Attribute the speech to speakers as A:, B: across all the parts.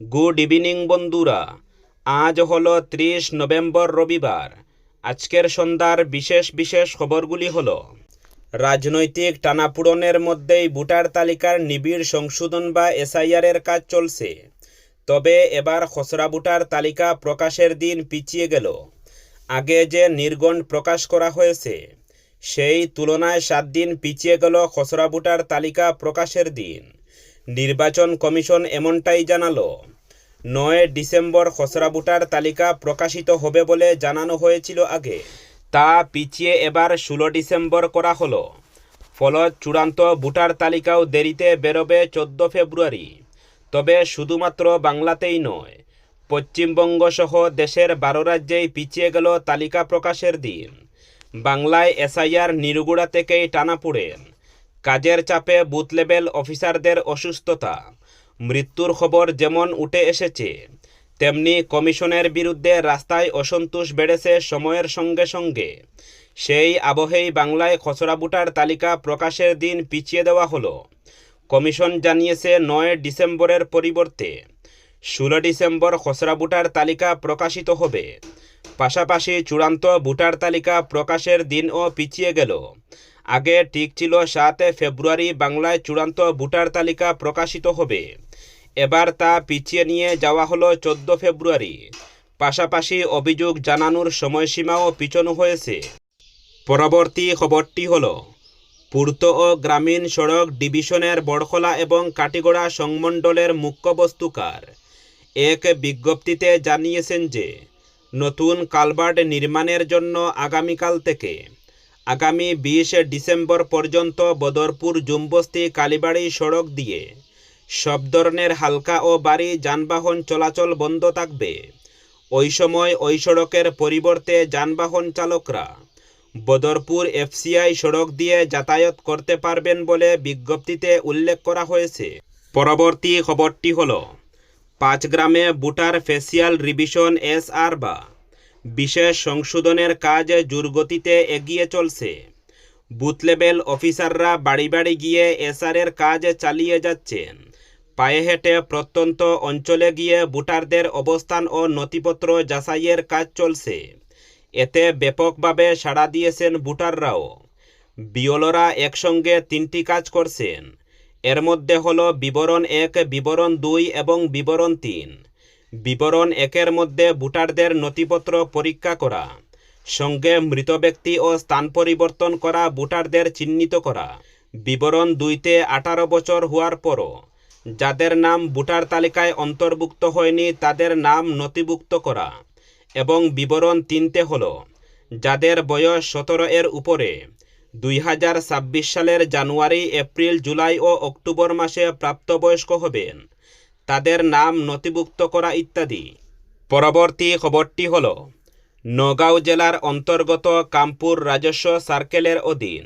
A: Good evening বন্ধুরা। আজ হলো ত্রিশ নভেম্বর রবিবার। আজকের সন্ধ্যার বিশেষ বিশেষ খবরগুলি হল, রাজনৈতিক টানাপোড়েনের মধ্যেই ভোটার তালিকার নিবিড় সংশোধন বা এসআইআরের কাজ চলছে। তবে এবার খসড়া ভোটার তালিকা প্রকাশের দিন পিছিয়ে গেল। আগে যে নির্গণ প্রকাশ করা হয়েছে, সেই তুলনায় সাত দিন পিছিয়ে গেল খসড়া ভোটার তালিকা প্রকাশের দিন। নির্বাচন কমিশন এমনটাই জানালো। নয় ডিসেম্বর খসড়া ভোটার তালিকা প্রকাশিত হবে বলে জানানো হয়েছিল আগে। তা পিছিয়ে এবার ষোলো ডিসেম্বর করা হলো। ফলত চূড়ান্ত ভোটার তালিকাও দেরিতে বেরোবে চোদ্দ ফেব্রুয়ারি। তবে শুধুমাত্র বাংলাতেই নয় পশ্চিমবঙ্গ সহ দেশের বারো রাজ্যেই পিছিয়ে গেল তালিকা প্রকাশের দিন। বাংলায় এসআইআর নিরুগুড়া থেকেই টানা পড়েন কাজের চাপে বুথ লেভেল অফিসারদের অসুস্থতা। মৃত্যুর খবর যেমন উঠে এসেছে, তেমনি কমিশনের বিরুদ্ধে রাস্তায় অসন্তোষ বেড়েছে সময়ের সঙ্গে সঙ্গে। সেই আবহেই বাংলায় খসড়া ভোটার তালিকা প্রকাশের দিন পিছিয়ে দেওয়া হলো। কমিশন জানিয়েছে নয় ডিসেম্বরের পরিবর্তে ষোলো ডিসেম্বর খসড়া ভোটার তালিকা প্রকাশিত হবে। পাশাপাশি চূড়ান্ত ভোটার তালিকা প্রকাশের দিনও পিছিয়ে গেল। আগে ঠিক ছিল সাত ফেব্রুয়ারি বাংলায় চূড়ান্ত ভোটার তালিকা প্রকাশিত হবে। এবার তা পিছিয়ে নিয়ে যাওয়া হলো চোদ্দ ফেব্রুয়ারি। পাশাপাশি অভিযোগ জানানোর সময়সীমাও পিছনো হয়েছে। পরবর্তী খবরটি হল, পূর্ত ও গ্রামীণ সড়ক ডিভিশনের বড়খলা এবং কাটিগড়া সংমণ্ডলের মুখ্য বস্তুকার। এক বিজ্ঞপ্তিতে জানিয়েছেন যে, নতুন কালভার্ট নির্মাণের জন্য আগামীকাল থেকে আগামী বিশ ডিসেম্বর পর্যন্ত বদরপুর জুমবস্তি কালীবাড়ি সড়ক দিয়ে। সব ধরনের হালকা ও বাড়ি যানবাহন চলাচল বন্ধ থাকবে। ওই সময় ওই সড়কের পরিবর্তে যানবাহন চালকরা বদরপুর এফসিআই সড়ক দিয়ে যাতায়াত করতে পারবেন বলে বিজ্ঞপ্তিতে উল্লেখ করা হয়েছে। পরবর্তী খবরটি হল পাঁচ গ্রামে বুটার ফেসিয়াল রিভিশন এস আর বা বিশেষ সংশোধনের কাজ জোরগতিতে এগিয়ে চলছে। বুথ লেভেল অফিসাররা বাড়ি বাড়ি গিয়ে এসআরের কাজ চালিয়ে যাচ্ছেন। পায়ে হেঁটে প্রত্যন্ত অঞ্চলে গিয়ে ভোটারদের অবস্থান ও নথিপত্র যাচাইয়ের কাজ চলছে। এতে ব্যাপকভাবে সাড়া দিয়েছেন ভোটাররাও। বিওলরা একসঙ্গে তিনটি কাজ করছেন। এর মধ্যে হলো বিবরণ এক, বিবরণ দুই এবং বিবরণ তিন। বিবরণ একের মধ্যে ভোটারদের নথিপত্র পরীক্ষা করা, সঙ্গে মৃত ব্যক্তি ও স্থান পরিবর্তন করা, ভোটারদের চিহ্নিত করা। বিবরণ দুইতে আঠারো বছর হওয়ার পরও, যাদের নাম ভোটার তালিকায় অন্তর্ভুক্ত হয়নি, তাদের নাম নথিভুক্ত করা। এবং বিবরণ তিনতে হল, যাদের বয়স সতেরো এর উপরে, দুই হাজার ছাব্বিশ সালের জানুয়ারি, এপ্রিল, জুলাই ও অক্টোবর মাসে প্রাপ্তবয়স্ক হবেন। তাদের নাম নথিভুক্ত করা ইত্যাদি। পরবর্তী খবরটি হল, নগাঁও জেলার অন্তর্গত কামপুর রাজস্ব সার্কেলের অধীন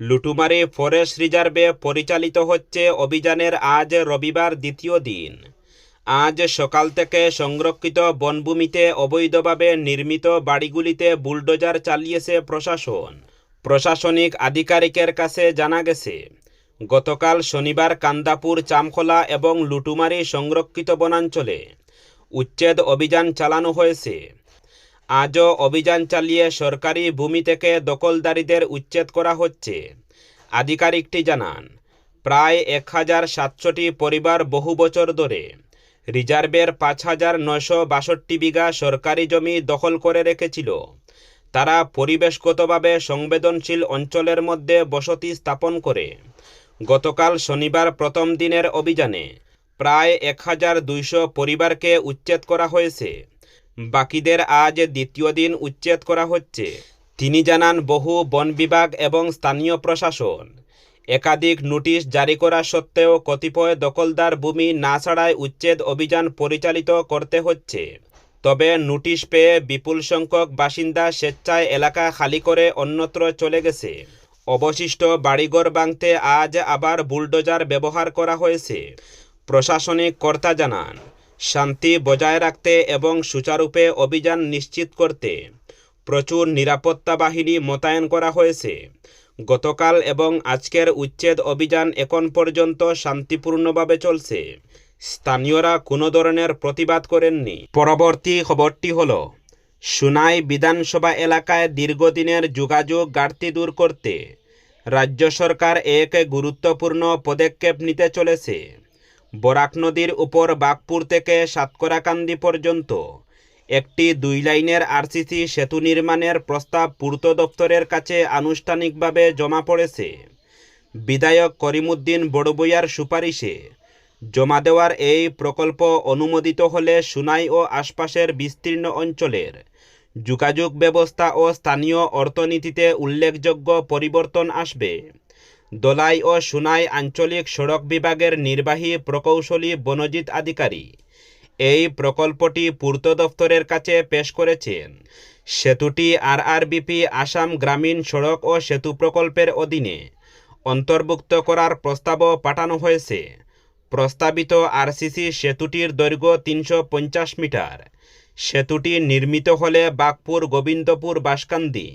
A: লুটুমারি ফরেস্ট রিজার্ভে পরিচালিত হচ্ছে অভিযানের আজ রবিবার দ্বিতীয় দিন। আজ সকাল থেকে সংরক্ষিত বনভূমিতে অবৈধভাবে নির্মিত বাড়িগুলিতে বুলডোজার চালিয়েছে প্রশাসন। প্রশাসনিক আধিকারিকের কাছে জানা গেছে গতকাল শনিবার কান্দাপুর, চামখোলা এবং লুটুমারি সংরক্ষিত বনাঞ্চলে উচ্ছেদ অভিযান চালানো হয়েছে। আজও অভিযান চালিয়ে সরকারি ভূমি থেকে দখলদারীদের উচ্ছেদ করা হচ্ছে, আধিকারিকটি জানান। প্রায় এক হাজার সাতশোটি পরিবার বহু বছর ধরে রিজার্ভের পাঁচ হাজার নয়শো বাষট্টি বিঘা সরকারি জমি দখল করে রেখেছিল। তারা পরিবেশগতভাবে সংবেদনশীল অঞ্চলের মধ্যে বসতি স্থাপন করে গতকাল শনিবার প্রথম দিনের অভিযানে প্রায় এক হাজার দুইশো পরিবারকে উচ্ছেদ করা হয়েছে। বাকিদের আজ দ্বিতীয় দিন উচ্ছেদ করা হচ্ছে। তিনি জানান, বহু বন বিভাগ এবং স্থানীয় প্রশাসন একাধিক নোটিশ জারি করা সত্ত্বেও কতিপয় দখলদার ভূমি না ছাড়ায় উচ্ছেদ অভিযান পরিচালিত করতে হচ্ছে। তবে নোটিশ পেয়ে বিপুল সংখ্যক বাসিন্দা স্বেচ্ছায় এলাকা খালি করে অন্যত্র চলে গেছে। অবশিষ্ট বাড়িঘর ভাঙতে আজ আবার বুলডোজার ব্যবহার করা হয়েছে। প্রশাসনিক কর্তা জানান, শান্তি বজায় রাখতে এবং সুচারুপে অভিযান নিশ্চিত করতে প্রচুর নিরাপত্তা বাহিনী মোতায়েন করা হয়েছে। গতকাল এবং আজকের উচ্ছেদ অভিযান এখন পর্যন্ত শান্তিপূর্ণভাবে চলছে। স্থানীয়রা কোনো ধরনের প্রতিবাদ করেননি। পরবর্তী খবরটি হল সুনাই বিধানসভা এলাকায় দীর্ঘদিনের যোগাযোগ ঘাটতি দূর করতে রাজ্য সরকার এক গুরুত্বপূর্ণ পদক্ষেপ নিতে চলেছে। বরাক নদীর উপর বাগপুর থেকে সাতকরাকান্দি পর্যন্ত একটি দুই লাইনের আরসিসি সেতু নির্মাণের প্রস্তাব পূর্ত দপ্তরের কাছে আনুষ্ঠানিকভাবে জমা পড়েছে। বিধায়ক করিমুদ্দিন বড়বইয়ার সুপারিশে জমা দেওয়ার এই প্রকল্প অনুমোদিত হলে সুনাই ও আশপাশের বিস্তীর্ণ অঞ্চলের যোগাযোগ ব্যবস্থা ও স্থানীয় অর্থনীতিতে উল্লেখযোগ্য পরিবর্তন আসবে। দোলাই ও সুনাই আঞ্চলিক সড়ক বিভাগের নির্বাহী প্রকৌশলী বনজিৎ আধিকারী এই প্রকল্পটি পূর্ত দফতরের কাছে পেশ করেছেন। সেতুটি আরআরবিপি আসাম গ্রামীণ সড়ক ও সেতু প্রকল্পের অধীনে অন্তর্ভুক্ত করার প্রস্তাবও পাঠানো হয়েছে। প্রস্তাবিত আরসিসি সেতুটির দৈর্ঘ্য তিনশো পঞ্চাশ মিটার। সেতুটি নির্মিত হলে বাগপুর, গোবিন্দপুর, বাসকান্দি,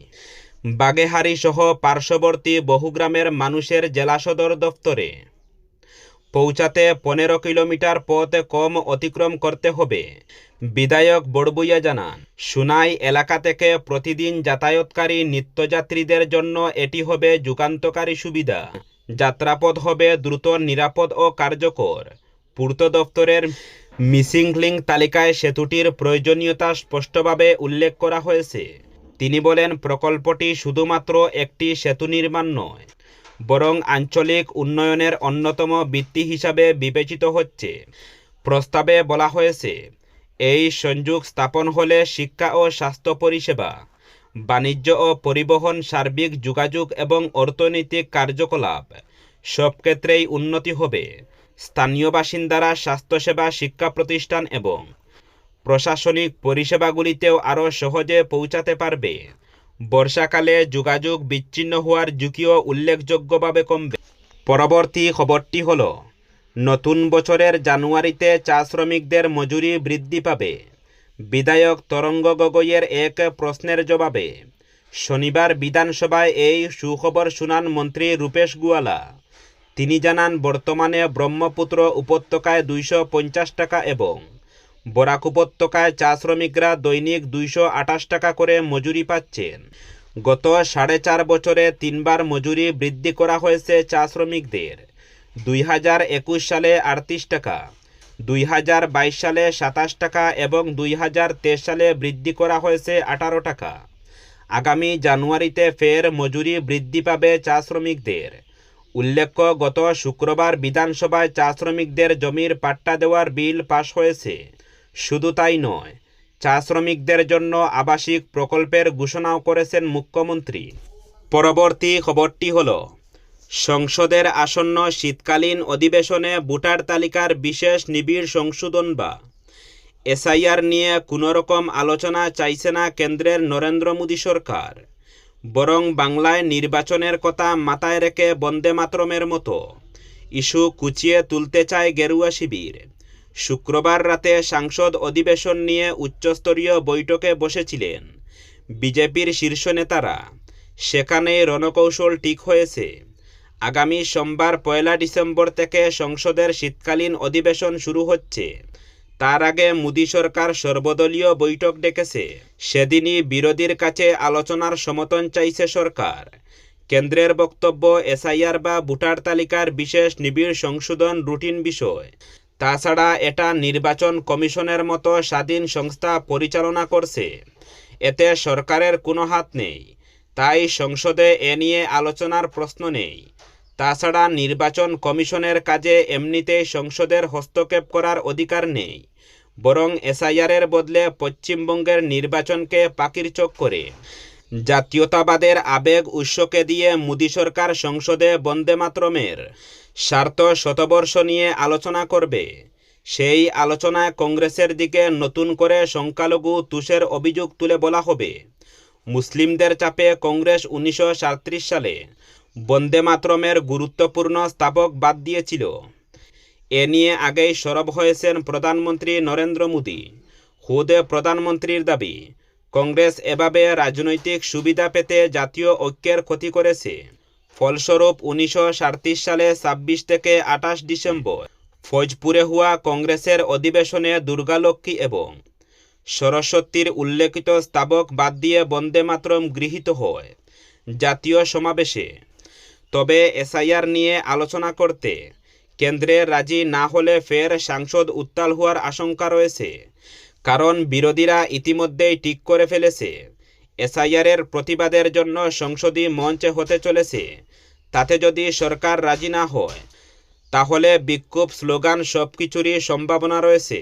A: বাগেহারি সহ পার্শ্ববর্তী বহু গ্রামের মানুষের জেলা সদর দফতরে পৌঁছাতে পনেরো কিলোমিটার পথ কম অতিক্রম করতে হবে, বিধায়ক বড়বুইয়া জানান। সুনাই এলাকা থেকে প্রতিদিন যাতায়াতকারী নিত্যযাত্রীদের জন্য এটি হবে যুগান্তকারী সুবিধা। যাত্রাপথ হবে দ্রুত, নিরাপদ ও কার্যকর। পূর্ত দপ্তরের মিসিং লিঙ্ক তালিকায় সেতুটির প্রয়োজনীয়তা স্পষ্টভাবে উল্লেখ করা হয়েছে। তিনি বলেন, প্রকল্পটি শুধুমাত্র একটি সেতু নির্মাণ নয়, বরং আঞ্চলিক উন্নয়নের অন্যতম ভিত্তি হিসাবে বিবেচিত হচ্ছে। প্রস্তাবে বলা হয়েছে, এই সংযোগ স্থাপন হলে শিক্ষা ও স্বাস্থ্য পরিষেবা বাণিজ্য ও পরিবহন, সার্বিক যোগাযোগ এবং অর্থনৈতিক কার্যকলাপ সব ক্ষেত্রেই উন্নতি হবে। স্থানীয় বাসিন্দারা স্বাস্থ্যসেবা, শিক্ষা প্রতিষ্ঠান এবং প্রশাসনিক পরিষেবাগুলিতেও আরও সহজে পৌঁছাতে পারবে। বর্ষাকালে যোগাযোগ বিচ্ছিন্ন হওয়ার ঝুঁকিও উল্লেখযোগ্যভাবে কমবে। পরবর্তী খবরটি হল, নতুন বছরের জানুয়ারিতে চা শ্রমিকদের মজুরি বৃদ্ধি পাবে। বিধায়ক তরঙ্গ গগৈয়ের এক প্রশ্নের জবাবে, শনিবার বিধানসভায় এই সুখবর শুনান মন্ত্রী রূপেশ গুয়ালা। তিনি জানান, বর্তমানে ব্রহ্মপুত্র উপত্যকায় দুইশো পঞ্চাশ টাকা এবং বরাক উপত্যকায় চা শ্রমিকরা দৈনিক দুইশো আঠাশ টাকা করে মজুরি পাচ্ছেন। গত সাড়ে চার বছরে তিনবার মজুরি বৃদ্ধি করা হয়েছে চা শ্রমিকদের, দুই হাজার একুশ সালে আটত্রিশ টাকা। দুই হাজার বাইশ সালে সাতাশ টাকা এবং দুই হাজার তেইশ সালে বৃদ্ধি করা হয়েছে আঠারো টাকা। আগামী জানুয়ারিতে ফের মজুরি বৃদ্ধি পাবে চা শ্রমিকদের। উল্লেখ্য, গত শুক্রবার বিধানসভায় চা শ্রমিকদের জমির পাট্টা দেওয়ার বিল পাশ হয়েছে। শুধু তাই নয়, চা শ্রমিকদের জন্য আবাসিক প্রকল্পের ঘোষণাও করেছেন মুখ্যমন্ত্রী। পরবর্তী খবরটি হল সংসদের আসন্ন শীতকালীন অধিবেশনে ভোটার তালিকার বিশেষ নিবিড় সংশোধন বা এসআইআর নিয়ে কোনো রকম আলোচনা চাইছে না কেন্দ্রের নরেন্দ্র মোদী সরকার। বরং বাংলায় নির্বাচনের কথা মাথায় রেখে বন্দে মাতরমের মতো ইস্যু কুচিয়ে তুলতে চায় গেরুয়া শিবির। শুক্রবার রাতে সাংসদ অধিবেশন নিয়ে উচ্চস্তরীয় বৈঠকে বসেছিলেন বিজেপির শীর্ষ নেতারা। সেখানে রণকৌশল ঠিক হয়েছে। আগামী সোমবার পয়লা ডিসেম্বর থেকে সংসদের শীতকালীন অধিবেশন শুরু হচ্ছে। তার আগে মোদী সরকার সর্বদলীয় বৈঠক ডেকেছে। সেদিনই বিরোধীর কাছে আলোচনার সমর্থন চাইছে সরকার। কেন্দ্রের বক্তব্য, এসআইআর বা ভোটার তালিকার বিশেষ নিবিড় সংশোধন রুটিন বিষয়। তাছাড়া এটা নির্বাচন কমিশনের মতো স্বাধীন সংস্থা পরিচালনা করছে। এতে সরকারের কোনো হাত নেই। তাই সংসদে এ নিয়ে আলোচনার প্রশ্ন নেই। তাছাড়া নির্বাচন কমিশনের কাজে এমনিতেই সংসদের হস্তক্ষেপ করার অধিকার নেই, বরং এসআইআরের বদলে পশ্চিমবঙ্গের নির্বাচনকে পাকির চোখ করে। জাতীয়তাবাদের আবেগ উৎসকে দিয়ে মোদী সরকার সংসদে বন্দে মাতরমের স্বার্থ শতবর্ষ নিয়ে আলোচনা করবে। সেই আলোচনায় কংগ্রেসের দিকে নতুন করে সংখ্যালঘু তুষের অভিযোগ তুলে বলা হবে। মুসলিমদের চাপে কংগ্রেস উনিশশো সালে বন্দে মাতরমের গুরুত্বপূর্ণ স্থাপক বাদ দিয়েছিল। এ নিয়ে আগেই সরব হয়েছেন প্রধানমন্ত্রী নরেন্দ্র মোদী। খুদে প্রধানমন্ত্রীর দাবি, কংগ্রেস এভাবে রাজনৈতিক সুবিধা পেতে জাতীয় ঐক্যের ক্ষতি করেছে। ফলস্বরূপ উনিশশো সালে ছাব্বিশ থেকে আঠাশ ডিসেম্বর ফৌজপুরে হওয়া কংগ্রেসের অধিবেশনে দুর্গালক্ষ্মী এবং সরস্বতীর উল্লেখিত স্তাবক বাদ দিয়ে বন্দে মাতরম গৃহীত হয়। জাতীয় সমাবেশে তবে এসআইআর নিয়ে আলোচনা করতে কেন্দ্রে রাজি না হলে ফের সাংসদ উত্তাল হওয়ার আশঙ্কা রয়েছে। কারণ বিরোধীরা ইতিমধ্যেই ঠিক করে ফেলেছে। এসআইআরের প্রতিবাদের জন্য সংসদী মঞ্চ হতে চলেছে। তাতে যদি সরকার রাজি না হয়, তাহলে বিক্ষোভ স্লোগান সব কিছুরই সম্ভাবনা রয়েছে।